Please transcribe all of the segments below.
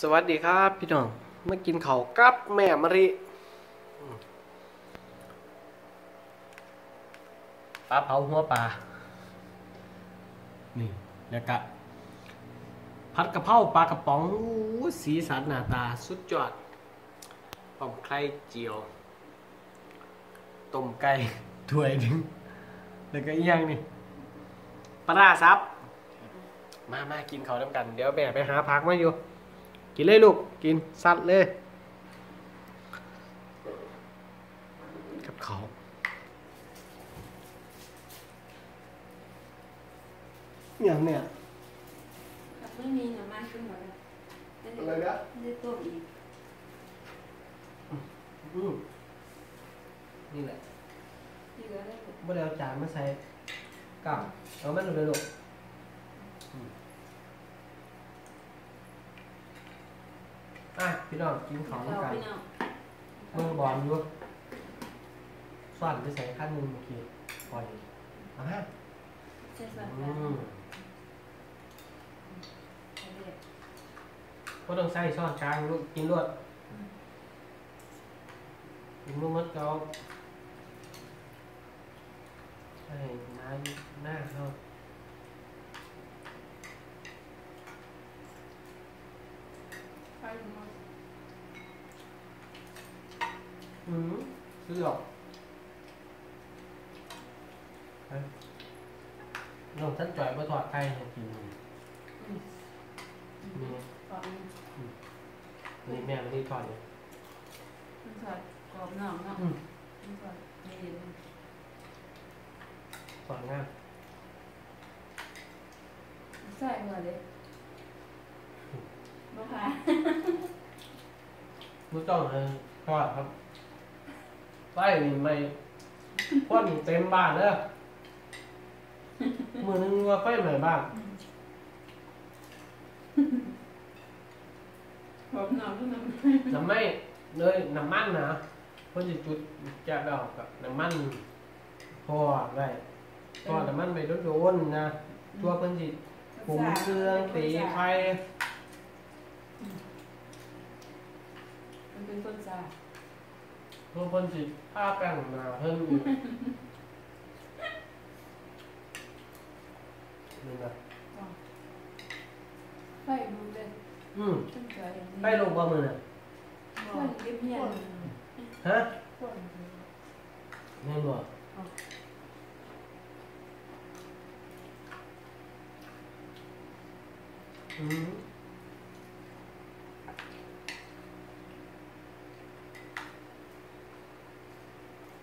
สวัสดีครับ พี่น้องมากินข้าวกับแม่มะริอืมปลาเผาหัวปลา นี่แล้วก็ผัดกะเพราปลากระป๋องอู้สีสันหน้าตา สุดยอดพร้อมไข่เจียว ต้มไก่ถ้วยหนึงแล้วก็อีกอย่างนี่ปลาร้าซับ มามากินเขาวน้ำกัน เดี๋ยวแม่ไปหาพักมาอยู่ กินเลยลูก กินสัตว์เลยกับเขาวอย่างเนี่ยไม่มีหน่อไม้ขึ้นหมดเลยได้อะไรนะได้ต้มอีกอืมนี่แหละที่เหลือได้หมดเมื่อเดี๋ยวจานมาใส่กับเอาแม่หนูเลยลูกอืม อะพี่น้องกินของเราน้ำกันพี่น้องเมื่อบอลอยู่ส่วนไปใส่ขั้นหนึ่งโอเคปล่อยอะฮะใช่สัตว์อืมเด็กก็ต้องใส่ช้อนกลางลูกกินรวดกินมือมัดเกาใส่น้ำหน้าเขา ไปหมด อืมซื้อหรอกไปน้องท่านจ่อยมาถอดไข่ให้กินนี่ตอนนี้นี่แม่ไม่ได้ทอดเลยมันสอดกรอบนอกเนาะอืมมันสอดไม่เย็นทอดง่ายใส่หมดเลยบ้าค่ะไม่ต้องเลยทอดครับ ไส้นี่ไม่ควันเต็มบ้านเลยมือนึงว่าไฟใหม่บ้านกรอบนอกก็น้ำน้ำไม่เลยน้ำมันนะเพื่อจะจุดจะดอกกับน้ำมันพอไว้พอน้ำมันไปโดนๆนะตัวเพิ่นสิปรุงเครื่องตีไข่มันเป็นคนสาตัวเพิ่นสิผ้าแป้งมาเพิ่มอีกนี่นะไฟดูเลยอืมตั้งใจอย่าง นี้ไปลงบ่มือน่ะคนเงียบเงียบฮะคน แม่นบ่อืม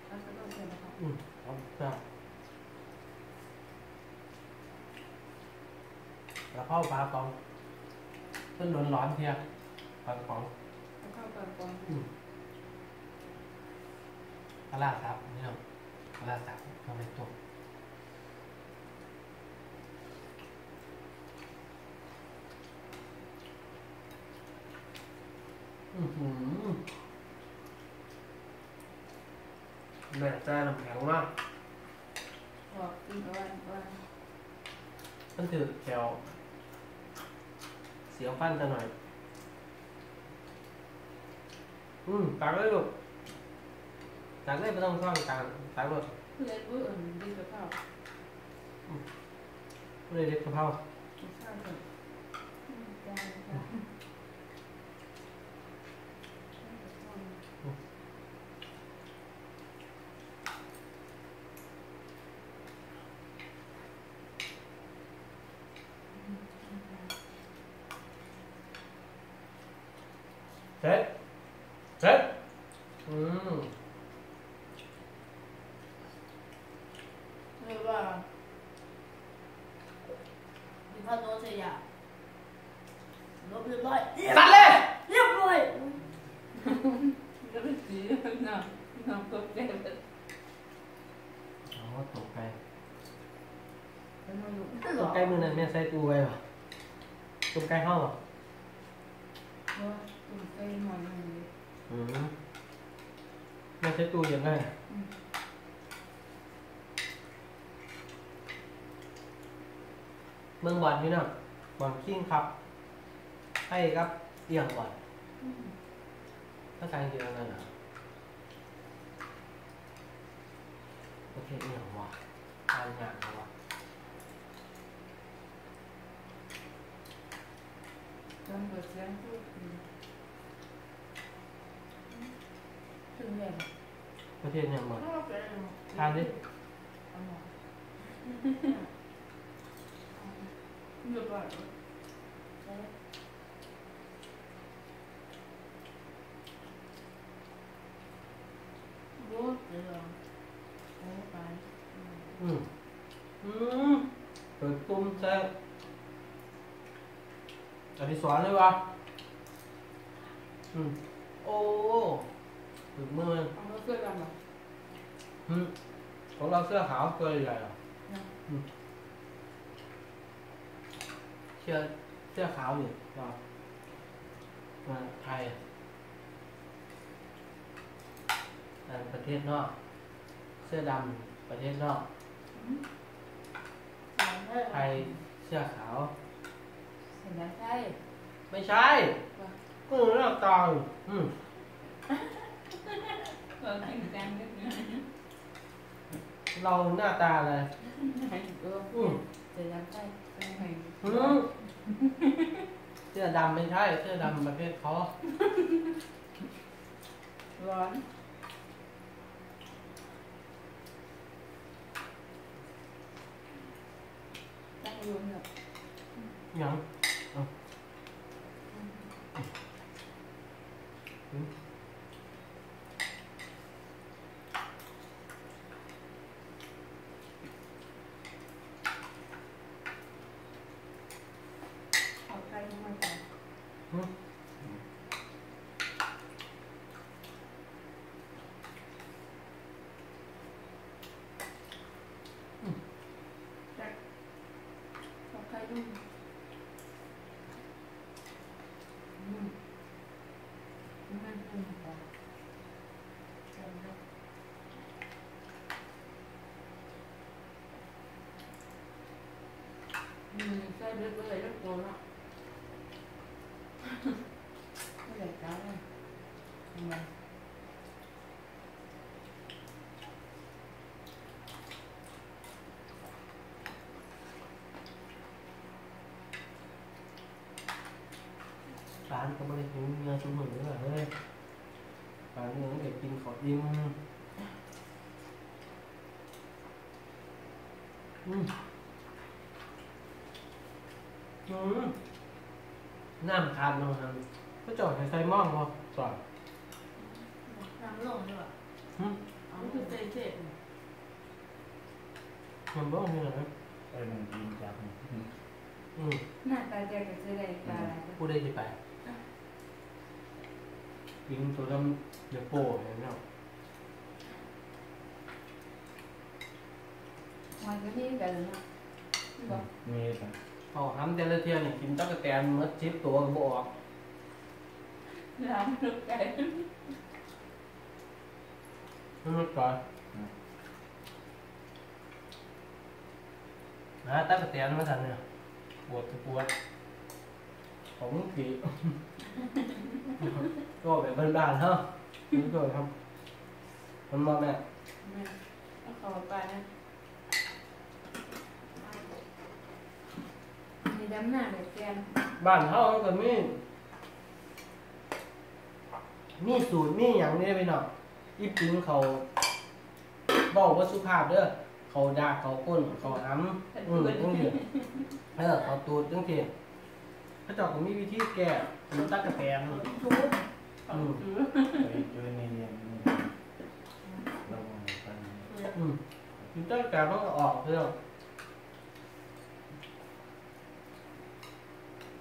แล้วก็ต้ องเสร็จแล้วค่ะอืมเอาจ้ะแล้วเข้าปลากองต้นร้อนร้อนๆเทียปลากองแล้วเข้าไปก่อนอืมปลาลาซับนี่ครับปลาลาซับทำเป็นตัวอือหือแม่จ้าน้ำแข็งมากบอกกินเอาไว้ว่ามันถือแถวเสียวฟันกันหน่อ ยอืมตักเลยลูกตักเลยไม่ต้องซ่อนกลางตักเลยเพื่อนผู้อื่นดีกับเขา ไม่ได้เด็ดกะเพรา ใช่ค่ะได้ค่ะ เสร็จเสร็จอืม เรียกว่า มีข้าวโน้ตเสียลบเรียบร้อยตัดเลยเรียบร้อยก็เป็นสีน้ำน้ำตกใจเลยอ๋อตกไปเป็นมาอยู่ตกไก่มือนั่นแม่ใส่ตู้ไว้ป่ะตกไก่ห้องป่ะว่าตกใจหน่อยหนึ่งอืมแม่ใส่ตู้ยังไง เมืองบอลพี่น้องบอลคิงครับให้ครับเอียงก่อนภาษาอังกฤษอะไรนะประเทศเอียงวะทานงานวะจำเปิดเสียงพูดถึงแบบประเทศเนี่ยหมดทาทานดิ เดือดร้อนรู้เดี๋ยวไปไปอืมอืมเปิดปุ่มแซ่อธิสรเลยวะอืมโอ้ถึงมือ เอาเสื้อดำหรออืมของเราเสื้อขาวเกยใหญ่อะ เสื้อเสื้อขาวนี่ก็มาไทยอ่าประเทศนอก เสื้อดำประเทศนอกไทยเสื้อขาวเห็นไหมใช่ไม่ใช่ก็หน้าตาอยู่อืมเราแต่งแต่งนิดนึงเราหน้าตาอะไรให้เอออืมเห็นไหมใช่ใช่ไหมอืมเสื้อดำไม่ใช่ เสื้อดำประเภทคอร้อน ตั้งยืนแบบหยังเอาอืม เอาใครมาแต่ อืม เอาใครยุ่งอืมนั่นเองค่ะจำได้อืมใส่เลือดเลยเลือดโตแล้วไม่ได้จ้าเลยทำไม ร้านก็ไม่ได้กินเนื้อชุ่มมือเลยเฮ้ยร้านเนื้อเด็กกินขออิ่มอืมอืมน้ำคานลงทางก็จอดใส่หม้องพอสอนน้ำลงด้วยอืมอ๋อคือเจ๊เจ๊มันบ้องนี่เหรอเออมันกินจับมันอืมหน้าตาเจ๊กับเจ๊ได้ปลาอะไรพูดได้ที่ไป กินตัวดำเดือดโป้เห็นไหมวันก็ที่กันนะบอกมีแต่เอาห้ำแต่ละเทียนี่กินตั๊ กแตนมัดชิปตัวก็บออกน้ำลูกไก่มันมัดก่อนนะตั๊กแตนมาทันเนี่ยปวดก็ปวดของผีก็แบบบ้านๆเนาะนี่ก็ครับ มันมาแม่เอาขอไปนะมีดำหน้าแบบแกนบ้านเฮามันก็มีมีสูตรมีอย่างนี้ไปหน่อยอีปิงเขาบอกว่าสุภาพเด้อเขาด่าเขาก้นเขาห้ำอืมจังซี่เออเขาตูดจังซี่เขาเจ้าก็มีวิธีแก้ มันตักกะแตนทุบเอาถือไปช่วยนี่เนี่ยนี่เราไปอืมมันตักกะแตนมันก็ออกเรื่อง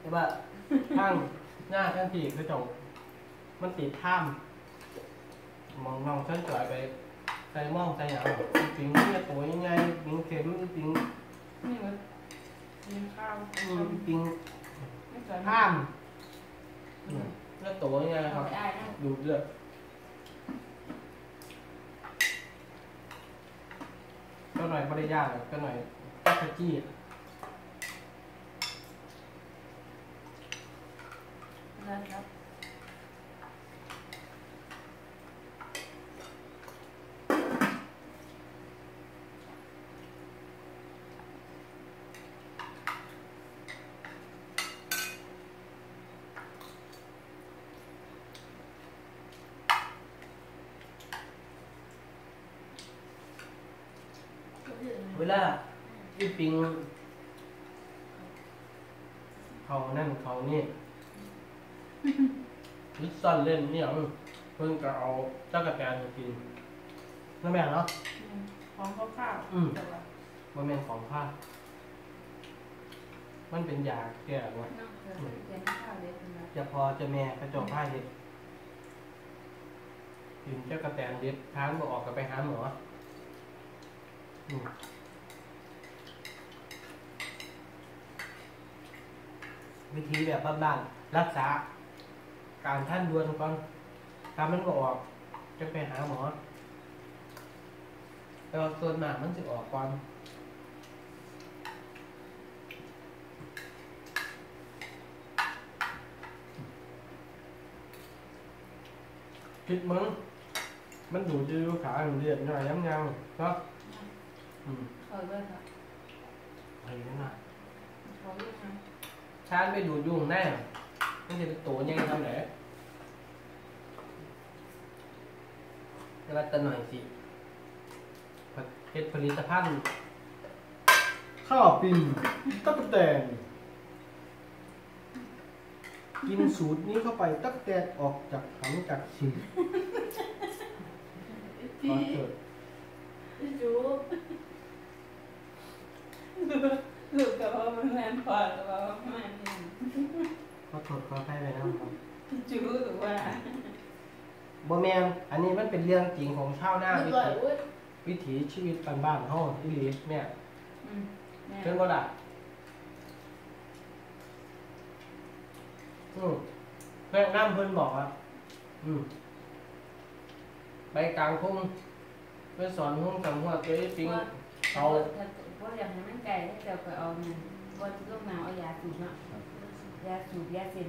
แต่ว่าข้างหน้าข้างที่เขาเจ้ามันติดถ้ำมองน้องเส้นจ่อยไปใส่หม้องใส่หยังปิงเนี่ยตัวยังไงปิงเข็มปิงนี่มันกินข้าวอืมปิงไม่สวยข้าม อืมแล้วตัวยังไงคเอารับไปอ้ายนะดูเลือดก็หน่อยบริยากก็หน่อยตักจี้นะครับ เว ลาอีปิง เขานั่นเขานี่ลิซ่อนเล่นเนี่ยอืมเพิ่งจะเอาเจ้ากระแตนมากินนั่นแม่นเนาะของข้าวอืมมันเป็นของผ้ามันเป็นยาแก้ว่าน้องเคยเรียนข้าวเด็กนะจะพอจะแม่กระจกผ้าเด็ดกินเจ้ากระแตนเด็ดทานบอออกกับไปหาหมออืม วิธีแบบบ้านๆรักษา การท่านดวนก่อนถ้ามันบออกจะไปหาหมอแต่ว่าส่วนมากมันจะออกก่อนคิดมึงมันดูจะดูขาเรียนหน่อยย้ำยังเนาะอืมเคยด้วยครับเฮ้ยนั่นนะ เขาเรียกไง ชานไปดูดยุงแน่มันจะเป็นตัวยังไงทำไหนเวลาตะหน่อยสิเพชรผลิตภัณฑ์ข้าวปิ้งตั๊กแตนกินสูตรนี้เข้าไปตั๊กแตนออกจากถังจากชิมขอเถิดพี่จู ลูกกับพ่อมันแม่พอกับพ่อแม่เนี่ยขอโทษขอให้ไปนะครับพี่จูหรือว่าบ่แมนอันนี้มันเป็นเรื่องจริงของชาวนาลูวิกก่อยถีอุ้ยวิถีชีวิตบ้านๆเฮาอีหลีเนี่ยอืมแม่เชิงบ่ล่ะอืมแม่น้ำเพิ่นบอกว่าอืมไปกลางทุ่งไปสอนทุ่งจำหัวเจ๊ปิงเขา เพราอย่างนั้นไก่ให้เราไปเอาเงินวันลูกน้ำเอายาสูบเนาะยาสูบยาเส้น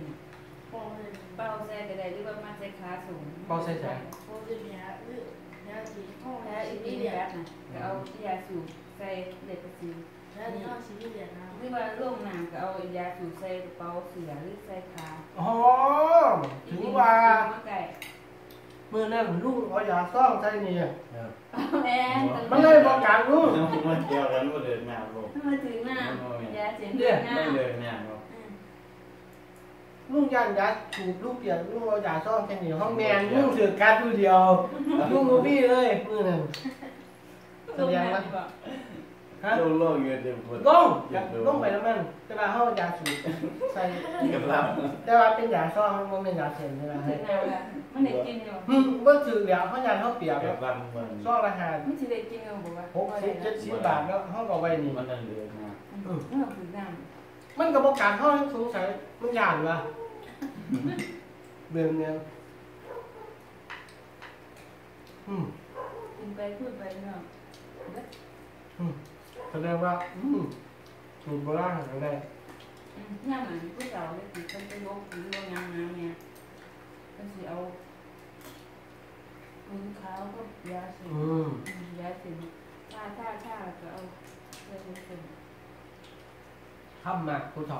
เป้าใส่กระไดหรือว่ามาใส่ขาสูงเป้าใส่แสงแล้วอีกทีแบบน่ะก็เอายาสูบใส่เล็ดกระสีหรือว่าร่วมน้ำก็เอายาสูบใส่กระเป๋าเสือหรือใส่ขาอ๋อถึงว่าไก่ มื้อนั้นลุงเอายาซ่องใส่นี่แม่มันเลยบ่กลางลุงมันเกี่ยวกันว่าเดินหน้าลงมาถึงน้ำยาเสียงเดือดน้มันเดินหน้าลงำลุงยันยาถูกลูกเปียกลุงเอายาซ่องใส่นี่ห้องแมนลุงถือการผู้เดียวลุงบ่มีเลยมื้อนั้นแสดงว่าฮะโลกโลกเงินเต็มคนลงกับลงไปแล้วมันแต่ว่าเฮายาสูบใส่กับเราแต่ว่าเป็นยาซ่องมันบ่แม่นยาเส้นใช่ไหมถึงน้ำแล้ว มันได้กินอยู่อืมบ่ถือแล้วเฮายาเฮาเปียกกับเราเหมือนซ่องละหามันจะได้กินอยู่บอกว่า60 70บาทแล้วเฮาก็เอาไว้นี่มันนั่นเดินหน้าอืมมันถึงน้ำมันก็บ่การเฮาสงสัยมันย่านว่าเรื่องเนี้ยอืมกินไปพูดไปเนาะแสดงว่าอืมสูตรโบราณก็ได้ย่ามันผู้สาวเลยติดกันไปลบหรือว่างามน้ำเนี่ย ก็สิเอามือขาวก็ยาสีอืม ยาสีถ้าถ้าถ้าก็เอาเสื้อเสื้อทำมากผู้เฒ่า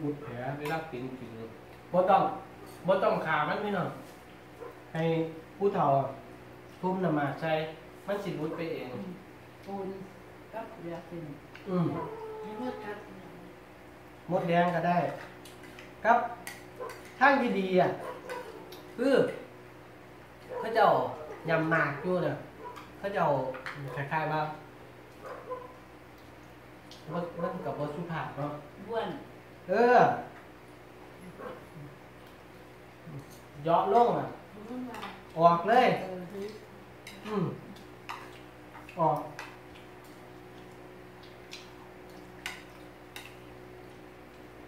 อุดแผลเวลาเป็นจริงบ่ต้องบ่ต้องขามันพี่น้องให้ผู้เฒ่าทุ่มน้ำหมากใส่มันสิรุดไปเอง ปูนกับยาสีอืมมดแดงก็ได้ ครับทางที่ดีอะ คือเขาเจ้ายำหมากอยู่เนี่ยเขาเจ้าคล้ายๆว่ามันมันกับบสุภาพเนาะบ้วน เออเยาะลงอะ ออกเลยเอออืมออก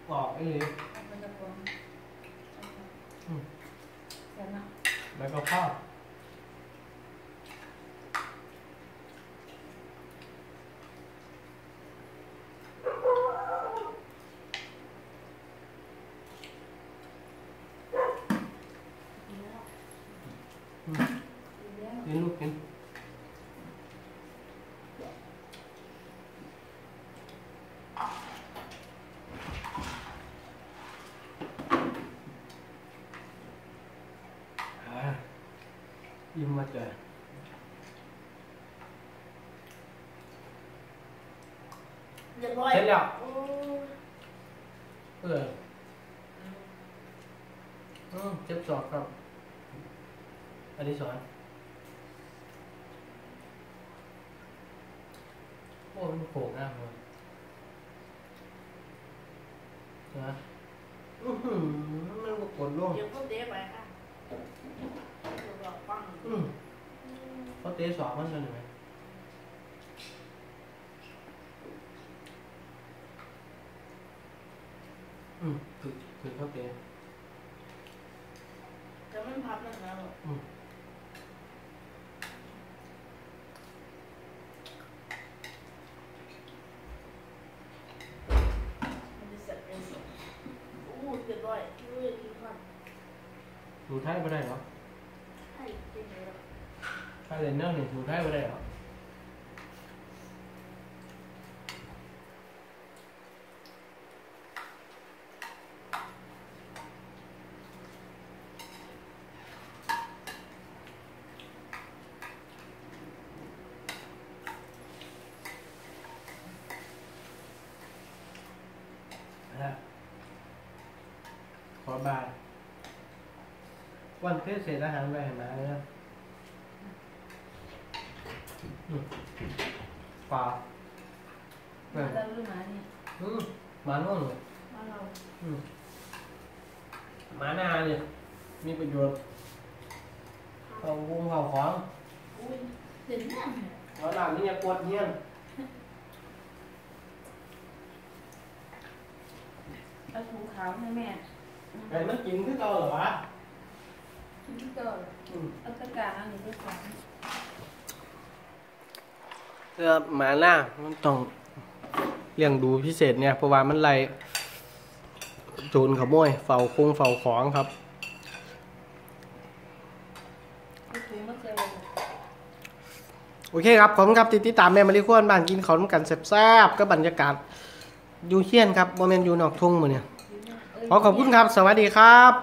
ออกไอ้เลยเอาไปกระป๋องเสร็จ แล้วแล้วก็เข้ายิ้ มมาเจอเรียบร้อยเสร็จแล้วโอ้เอออืมเจ็บจอบครับอันนี้สอนโอ้มันโผล่หน้าเลยนะอือหือมันก็กดลงเดี๋ยวก็เดฟไปค่ะเดี๋ยวบอกฟัง อืม เขาเตะสอบมันกันไหมอืมคือคือเขาเตะแต่มันพับนั่นแล้วอืมมันจะเสร็จเป็นสดโอ้เรียบร้อยเอ้ยดีมากสูไทยไม่ได้เหรอให้เจ๊เลย ถ้าเรียนเนื้อหนึ่งสูไทยไม่ได้เหรอฮะขอบายวันเทศเศษอาหารไปเห็นไหมเนี่ยอืม ปลาเอมาอแล้วรู้มาเนี่ยอืมหมาน่วงเลยมาเราอืมหมานาเนี่ยมีประโยชน์เอาวงเอาของอุ้ยเด่นมากเลยเอาหลังนี่อย่าปวดเฮี้ยนเอาถูขาวให้แม่ไอ้มันกินคือเก่าเหรอวะชิ้นที่เกิดอืมเอาตะกร้ารอันนี้ไปขาย เสื้อหมาหน้ามันต้องเลี้ยงดูพิเศษเนี่ยเพราะว่ามันไล่โจรขโมยเฝ้าคงเฝ้าของครับโอเคครับ ขอบคุณครับที่ติดตามแม่มาริควนบ้านกินขอนำกันแซ่บๆก็บรรยากาศอยู่เฮียนครับโมเมนต์อยู่นอกทุ่งมือเนี่ยขอขอบคุณครับ สวัสดีครับ